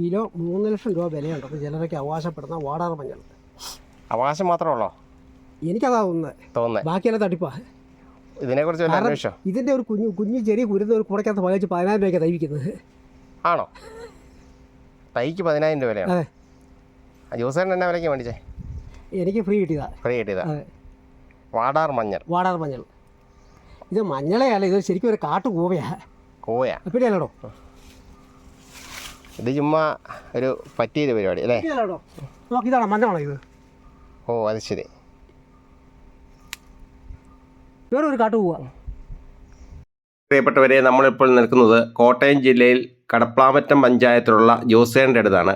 Kilo മൂന്ന് ലക്ഷം രൂപ വിലയുണ്ട്. അപ്പോൾ ചിലരൊക്കെ അവകാശപ്പെടുന്ന വാടാർ മഞ്ഞൾ. അവകാശം മാത്രമേ ഉള്ളോ എനിക്കതാ തോന്നുന്നത് തോന്നുന്നത് ബാക്കിയെല്ലാം തട്ടിപ്പാ. ഇതിനെക്കുറിച്ച് വല്ല ഇതിന്റെ അന്വേഷിച്ചോ? ഇതിന്റെ ഒരു കുഞ്ഞു കുഞ്ഞു ചെറിയ കുരുന്ന ഒരു കുടക്കകത്ത് പതിനഞ്ച് പതിനായിരം രൂപയ്ക്ക് തയ്പിക്കുന്നത് ആണോ? തൈക്ക് പതിനായിരം രൂപ വിലയാണ്? ജോസേട്ടൻ എന്നാ വിലയ്ക്ക് മേടിച്ചേ? എനിക്ക് ഫ്രീ കിട്ടിയതാ. ഫ്രീ കിട്ടിയതാ. വാടാർ മഞ്ഞൾ. വാടാർ മഞ്ഞൾ. ഇത് മഞ്ഞളെയല്ല ഇത് ശരിക്കും ഒരു കാട്ടുകൂവയാ. കൂവയാ? എപ്പോഴല്ലോ ഇത് ചുമ്മാ ഒരു പറ്റിയൊരു പരിപാടി അല്ലേ? ഇതാണോ? ഇത്? ഓ അത് ശരി. വേറെ ഒരു കാട്ടുകൂവ പ്രിയപ്പെട്ടവരെ നമ്മളിപ്പോൾ നിൽക്കുന്നത് കോട്ടയം ജില്ലയിൽ കടപ്ലാമറ്റം പഞ്ചായത്തിലുള്ള ജോസേന്റെ അടുത്താണ്.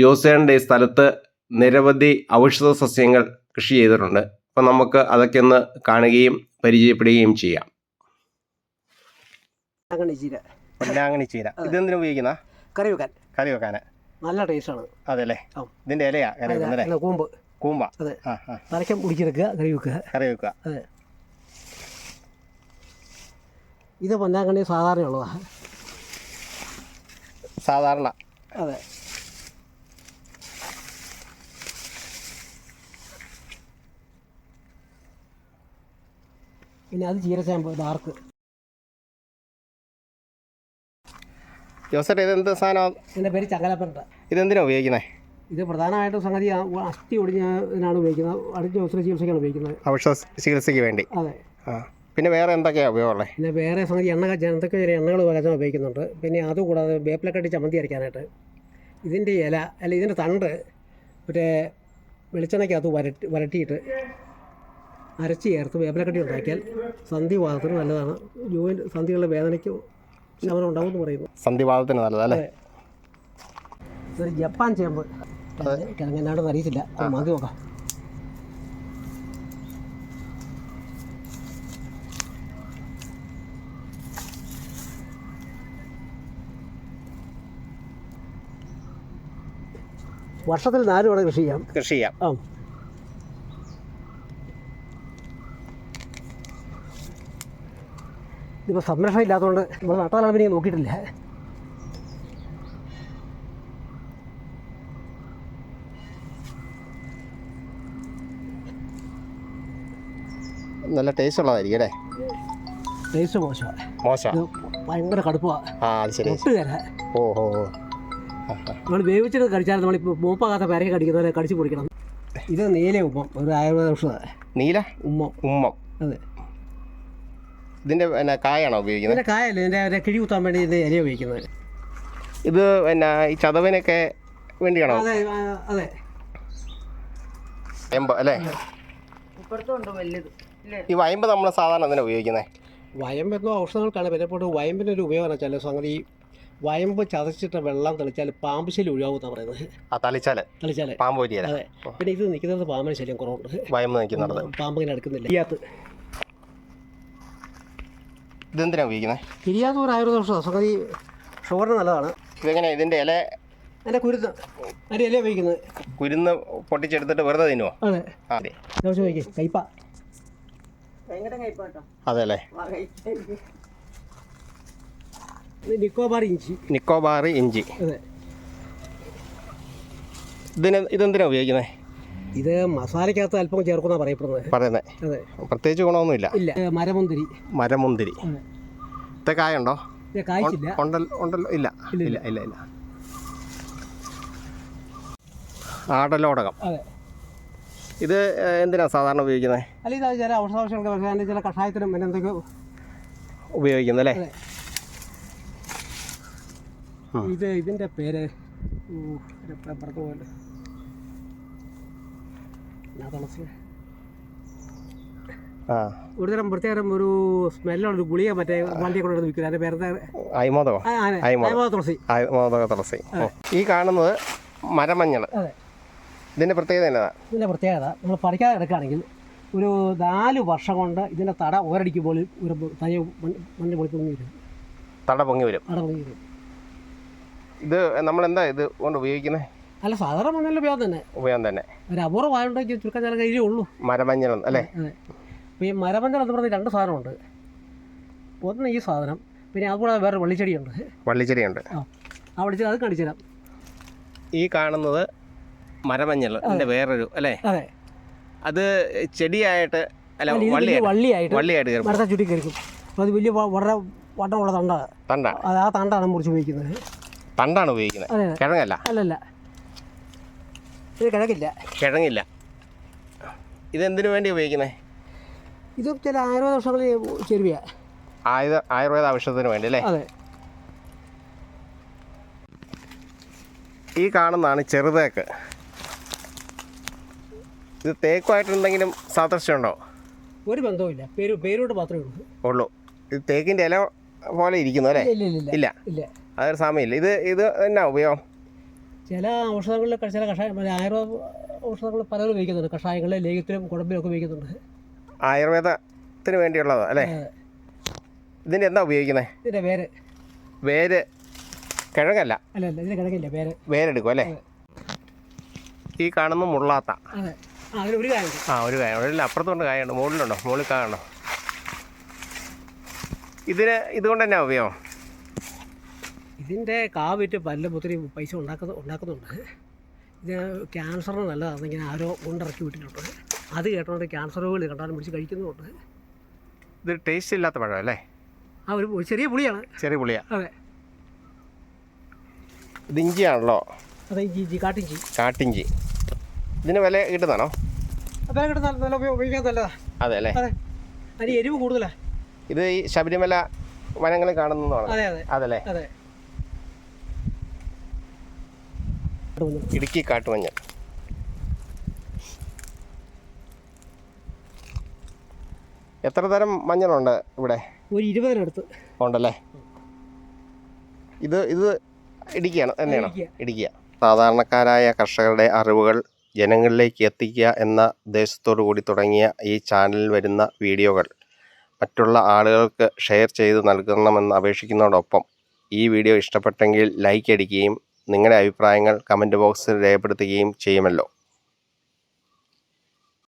ജോസേന്റെ ഈ സ്ഥലത്ത് നിരവധി ഔഷധ സസ്യങ്ങൾ കൃഷി ചെയ്തിട്ടുണ്ട്. അപ്പം നമുക്ക് അതൊക്കെ ഒന്ന് കാണുകയും പരിചയപ്പെടുകയും ചെയ്യാം. പൊന്നാങ്ങണി ചീര. ഇതെന്തിനു ഉപയോഗിക്കുന്ന? കറി വെക്കാൻ കറി വെക്കാൻ നല്ല ടേസ്റ്റാണ്. അതെല്ലേ? ഇതിന്റെ ഇലയാ കറി വെക്കുന്നത് കൂമ്പ്. കൂമ്പ. അതെ. തലയ്ക്കം മുടിച്ചെടുക്കുക കറി വെക്കുക. കറി വെക്കുക. അതെ. ഇത് പൊന്നാക്കണ്ടി സാധാരണ ഉള്ളതാണ് സാധാരണ. അതെ. പിന്നെ അത് ചീരച്ചാമ്പ് ഡാർക്ക് ജോസേട്ട ഇതെന്ത് സാധനം? ഇതിന്റെ പേര് ചങ്ങലപ്പരട്ട. ഇതെന്തിനാണ് ഉപയോഗിക്കുന്നത് ഇത് പ്രധാനമായിട്ടും സംഗതി അസ്ഥി ഒടിഞ്ഞതിനാണ് ഉപയോഗിക്കുന്നത്. അടുത്ത ദിവസം ചികിത്സയ്ക്കാണ് ഉപയോഗിക്കുന്നത്. ഔഷധ ചികിത്സയ്ക്ക് വേണ്ടി. അതെ. ആ. പിന്നെ വേറെ എന്തൊക്കെയാണ് ഉപയോഗമുള്ളത് പിന്നെ വേറെ സംഗതി എണ്ണ എന്തൊക്കെ ചെറിയ എണ്ണകൾ കാച്ചാൻ ഉപയോഗിക്കുന്നുണ്ട്. പിന്നെ അതുകൂടാതെ വേപ്പിലക്കട്ടി ചമ്മന്തി അരയ്ക്കാനായിട്ട്. ഇതിന്റെ ഇല അല്ല ഇതിന്റെ തണ്ട് മറ്റേ വെളിച്ചെണ്ണയ്ക്കകത്ത് വരട്ടി വരട്ടിയിട്ട് അരച്ച് ചേർത്ത് വേപ്പിലക്കട്ടി ഉണ്ടാക്കിയാൽ സന്ധി വാദത്തിന് നല്ലതാണ്. ജോയിന്റ് സന്ധികളുടെ വേദനയ്ക്ക് ശമനം ഉണ്ടാവും എന്ന് പറയുന്നു സന്ധിവാദത്തിന് നല്ലതല്ലേ ഒരു ജപ്പാൻ ചേമ്പ്. കിഴങ്ങനാട് അറിയത്തില്ല. മാതി നോക്കാം. വർഷത്തിൽ നാല് തവണ കൃഷി ചെയ്യാം. കൃഷി ചെയ്യാം. ആ. ഇതിപ്പോൾ സംരക്ഷണം ഇല്ലാത്തതുകൊണ്ട് നമ്മൾ നട്ടാലാണ് പിന്നെ നോക്കിയിട്ടില്ല. നല്ല ടേസ്റ്റ് ഉള്ളതായിരിക്കും അല്ലേ? ടേസ്റ്റ് മോശമാണ് മോശം? ഇത് ഭയങ്കര കടുപ്പമാണ് ആ അത് ശരി. ഒട്ട് തരാം ഓ ഓ. നമ്മൾ വേവിച്ചിട്ട് കടിച്ചാൽ നമ്മളിപ്പോൾ മൂപ്പാകാത്ത പേരൊക്കെ കടിക്കുന്നവരെ കടിച്ച് പൊടിക്കണം. ഇത് നീല ഉമ്മം ഒരു ആയുർവേദ ഔഷധ. നീല? ഉമ്മം. ഉമ്മം. അതെ. ഇതിന്റെ പിന്നെ കായാണോ ഉപയോഗിക്കുന്നത്? ഇതിന്റെ കായല്ല ഇതിന്റെ ഒരു കിഴി കുത്താൻ വേണ്ടി ഇതിന്റെ ഇല ഉപയോഗിക്കുന്നത്. ഇത് പിന്നെ ഈ ചതവിനൊക്കെ വേണ്ടിയാണോ? അതെ അതെ. വയമ്പ് അല്ലേ? ഇപ്പുറത്തുണ്ട് വലുത് ഇല്ലേ? ഈ വയമ്പ് നമ്മൾ സാധാരണ എന്തിനാ ഉപയോഗിക്കുന്നത് വയമ്പെന്നോ ഔഷധങ്ങൾക്കാണ് വിലപ്പോട്ട് വയമ്പിന്റെ ഒരു ഉപയോഗം വെച്ചാൽ സംഗതി ഈ വയമ്പ് ചതച്ചിട്ട് വെള്ളം തെളിച്ചാൽ പാമ്പ് ശല്യം ഒഴിവാകുന്ന പറയുന്നത്. ആ തളിച്ചാൽ തളിച്ചാൽ പാമ്പ് അതെ. പിന്നെ ഇത് നിൽക്കുന്നത് പാമ്പിന് ശല്യം കുറവുണ്ട്. വയമ്പ് നിൽക്കുന്നുള്ളത് പാമ്പ് ഇങ്ങനെ എടുക്കുന്നില്ല. കിരിയാത്ത് ഇതെന്തിനാ ഉപയോഗിക്കുന്നത് കിരിയാത്ത് ഒരു ആയുർവേദ ഔഷധം സംഗതി ഷുഗറിന് നല്ലതാണ്. ഇതെങ്ങനെ ഇതിന്റെ ഇല? അതിന്റെ കുരുന്ന്. അതിന്റെ ഇല ഉപയോഗിക്കുന്നത് കുരുന്ന് പൊട്ടിച്ചെടുത്തിട്ട് വെറുതെ തിന്നുമോ അതെ. കയ്പ അതെ അല്ലേ ഇത് നിക്കോബാർ ഇഞ്ചി. നിക്കോബാർ ഇഞ്ചി. അതെ. ഇതിന് ഇതെന്തിനാണ് ഉപയോഗിക്കുന്നത് ഇത് മസാലയ്ക്കകത്ത് അല്പം ചേർക്കുന്ന പറയപ്പെടുന്നത്. പറയുന്നത് അതെ. പ്രത്യേകിച്ച് ഗുണമൊന്നുമില്ല. ഇല്ല മരമുന്തിരി. മരമുന്തിരി. ഇത്തെ കായുണ്ടോ? ഇത് കായ്ച്ചില്ല. ഉണ്ടല്ലോ ഉണ്ടല്ലോ ഇല്ല. ഇല്ല, ഇല്ല. ഇല്ല ആടലോടകം. അതെ. ഇത് എന്തിനാണ് എന്തിനാ സാധാരണ ഉപയോഗിക്കുന്നത് അല്ല ഇത് ചില ഔഷധാംശങ്ങൾക്ക് പക്ഷേ അതിന്റെ ചില കഷായത്തിനും പിന്നെ എന്തൊക്കെയോ ഉപയോഗിക്കുന്നത് അല്ലേ. ഇത് ഇതിന്റെ പേര് പേപ്പർക്ക് പോലെ. ഞാൻ ആ. ഒരു തരം പ്രത്യേകം ഒരു സ്മെല്ലുള്ള ഒരു ഗുളിക മറ്റേ വണ്ടിയെ കൊണ്ട് വിൽക്കുന്നത്. അതിന്റെ പേരത്തെ അയ്മോദകം. തുളസി. അയ്മോദക തുളസി. ഈ കാണുന്നത് മരമഞ്ഞൾ. ഇതിന്റെ പ്രത്യേകത എന്നതാ? ഇതിന്റെ പ്രത്യേകത നമ്മൾ പറിക്കാതെ എടുക്കുകയാണെങ്കിൽ ഒരു നാല് വർഷം കൊണ്ട് ഇതിന്റെ തട ഒരടിക്കുമ്പോൾ ഒരു തൈ മണ്ണ് പൊളി പൊങ്ങി വരും. തട പൊങ്ങി വരും. തട പൊങ്ങി വരും. ഇത് നമ്മളെന്താ ഇത് കൊണ്ട് ഉപയോഗിക്കുന്നത്? അല്ല സാധാരണ മണ്ണല്ല ഉപയോഗം തന്നെ. ഉപയോഗം തന്നെ. ഒരു അപൂർവമായിട്ടുണ്ടെങ്കിൽ ചുരുക്കം ചില കയ്യിലേ ഉള്ളൂ. മരമഞ്ഞൾ അല്ലേ? അതെ. അപ്പോൾ ഈ മരമഞ്ഞൾ എന്ന് പറഞ്ഞ രണ്ട് സാധനമുണ്ട്. ഒന്ന് ഈ സാധനം പിന്നെ അതുകൂടാതെ വേറെ വള്ളിച്ചെടിയുണ്ട്. വള്ളിച്ചെടിയുണ്ട്. ആ വള്ളിച്ചെടി അത് കാണിച്ചു തരാം. ഈ കാണുന്നത് മരമഞ്ഞൾ അതിന്റെ വേറൊരു അല്ലേ? അതെ. അത് ചെടിയായിട്ട് അല്ല വള്ളിയായിട്ട് വള്ളിയായിട്ട് മരത്തെ ചുറ്റി കയറിക്കും. അപ്പോൾ അത് വലിയ വളരെ വട്ടമുള്ള തണ്ട തണ്ട അത് ആ തണ്ടാണ് മുറിച്ച് ഉപയോഗിക്കുന്നത്. തണ്ടാണ് ഉപയോഗിക്കുന്നത്. കിഴങ്ങല്ല? അല്ലല്ല. ഇത് കിഴങ്ങില്ല കിഴങ്ങില്ല ഇതെന്തിനു വേണ്ടി ഉപയോഗിക്കുന്നത് ഇത് ചില ആയുർവേദ വർഷങ്ങളിൽ ചെരുവിയ. ആയുധ ആയുർവേദ ഔഷധത്തിന് വേണ്ടി അല്ലേ? അതെ. ഈ കാണുന്നതാണ് ചെറുതേക്ക്. ഇത് തേക്കുമായിട്ട് എന്തെങ്കിലും സാദൃശ്യമുണ്ടോ? ഒരു ബന്ധവുമില്ല. പേര് പേരോട് മാത്രമേ ഉള്ളൂ. ഉള്ളൂ. ഇത് തേക്കിന്റെ ഇല പോലെ ഇരിക്കുന്നു അല്ലേ? ഇല്ല. ഇല്ല. അതൊരു സമയമില്ല. ഇത് ഇത് എന്നാ ഉപയോഗം? ചില ഔഷധങ്ങളിൽ ചില കഷായം ആയുർവേദ ഔഷധങ്ങൾ പലരും ഉപയോഗിക്കുന്നുണ്ട്. കഷായങ്ങളിലെ ലേഖത്തിലും കുഴമ്പിലും ഒക്കെ ഉപയോഗിക്കുന്നുണ്ട്. ആയുർവേദത്തിന് വേണ്ടിയുള്ളത് അല്ലേ. ഇതിന്റെ എന്താ ഉപയോഗിക്കുന്നത് ഇതിന്റെ പേര്. വേര് കിഴങ്ങല്ല. അല്ല അല്ല ഇതിന്റെ കിഴങ്ങില്ല വേര് വേരെടുക്കും അല്ലേ? ഈ കാണുന്ന മുള്ളാത്ത. ആ ഒരു കായ ആ ഒരു കായ. ഒരു അപ്പുറത്തുണ്ട് കായുണ്ട് മുകളിലുണ്ടോ മുകളിൽ കായുണ്ടോ ഇതിന് ഇതുകൊണ്ട് തന്നെ ഉപയോഗം? ഇതിന്റെ കാവിറ്റ് പല്ല പല ഒത്തിരി പൈസ ഉണ്ടാക്കുന്ന ഉണ്ടാക്കുന്നുണ്ട്. ഇത് ക്യാൻസറിന് നല്ലതാണ് ഇങ്ങനെ ആരോ കൊണ്ടിറക്കി വിട്ടിട്ടുണ്ട്. അത് കേട്ടോണ്ട് ക്യാൻസർ രോഗികൾ കണ്ടാലും പിടിച്ച് കഴിക്കുന്നുണ്ട് ഇത് ടേസ്റ്റ് ഇല്ലാത്ത പഴം അല്ലേ? ആ ഒരു ചെറിയ പുളിയാണ്. ചെറിയ പുളിയാ. അതെ. ഇത് ഇഞ്ചിയാണല്ലോ? അതെ ഇഞ്ചി ഇഞ്ചി കാട്ടിഞ്ചി. കാട്ടിഞ്ചി. ഇതിന് വില കിട്ടുന്നതാണോ? അപ്പോൾ കിട്ടുന്ന നല്ല നല്ല ഉപയോഗിക്കാൻ നല്ലതാണ് അതെ അല്ലേ? അതെ. അതിന് എരിവ് കൂടുതലാണ് ഇത് ഈ ശബരിമല വനങ്ങളിൽ കാണുന്നതാണ്? അതെ അതെ. അതല്ലേ അതെ. ഇടുക്കി കാട്ടുമഞ്ഞൾ എത്ര തരം മഞ്ഞളുണ്ട് ഇവിടെ? ഒരു ഇരുപതിനടുത്ത് ഉണ്ടല്ലേ? ഇത് ഇത് ഇടുക്കിയാണ് തന്നെയാണോ? ഇടുക്കിയാ. ഇടുക്കിയ. സാധാരണക്കാരായ കർഷകരുടെ അറിവുകൾ ജനങ്ങളിലേക്ക് എത്തിക്കുക എന്ന ഉദ്ദേശത്തോടു കൂടി തുടങ്ങിയ ഈ ചാനലിൽ വരുന്ന വീഡിയോകൾ മറ്റുള്ള ആളുകൾക്ക് ഷെയർ ചെയ്ത് നൽകണമെന്ന് അപേക്ഷിക്കുന്നതോടൊപ്പം ഈ വീഡിയോ ഇഷ്ടപ്പെട്ടെങ്കിൽ ലൈക്ക് അടിക്കുകയും നിങ്ങളുടെ അഭിപ്രായങ്ങൾ കമന്റ് ബോക്സിൽ രേഖപ്പെടുത്തുകയും ചെയ്യുമല്ലോ.